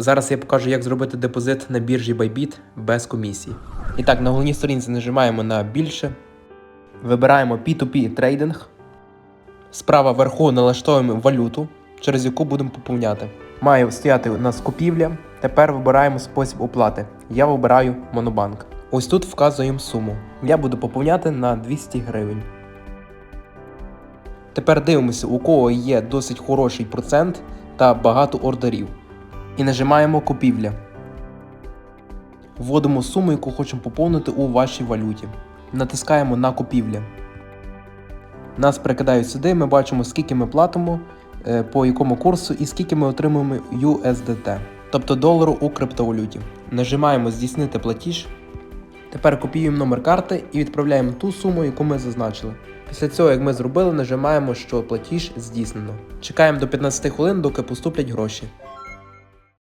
Зараз я покажу, як зробити депозит на біржі Bybit без комісії. І так, на головній сторінці нажимаємо на більше, вибираємо P2P трейдинг. Справа вверху налаштовуємо валюту, через яку будемо поповняти. Має стояти у нас купівля. Тепер вибираємо спосіб оплати. Я вибираю Монобанк. Ось тут вказуємо суму. Я буду поповняти на 200 гривень. Тепер дивимося, у кого є досить хороший процент та багато ордерів. І нажимаємо купівля. Вводимо суму, яку хочемо поповнити у вашій валюті. Натискаємо на купівля. Нас перекидають сюди, ми бачимо, скільки ми платимо, е, по якому курсу і скільки ми отримуємо USDT, тобто долару у криптовалюті. Нажимаємо Здійснити платіж. Тепер копіюємо номер карти і відправляємо ту суму, яку ми зазначили. Після цього, як ми зробили, нажимаємо, що платіж здійснено. Чекаємо до 15 хвилин, доки поступлять гроші.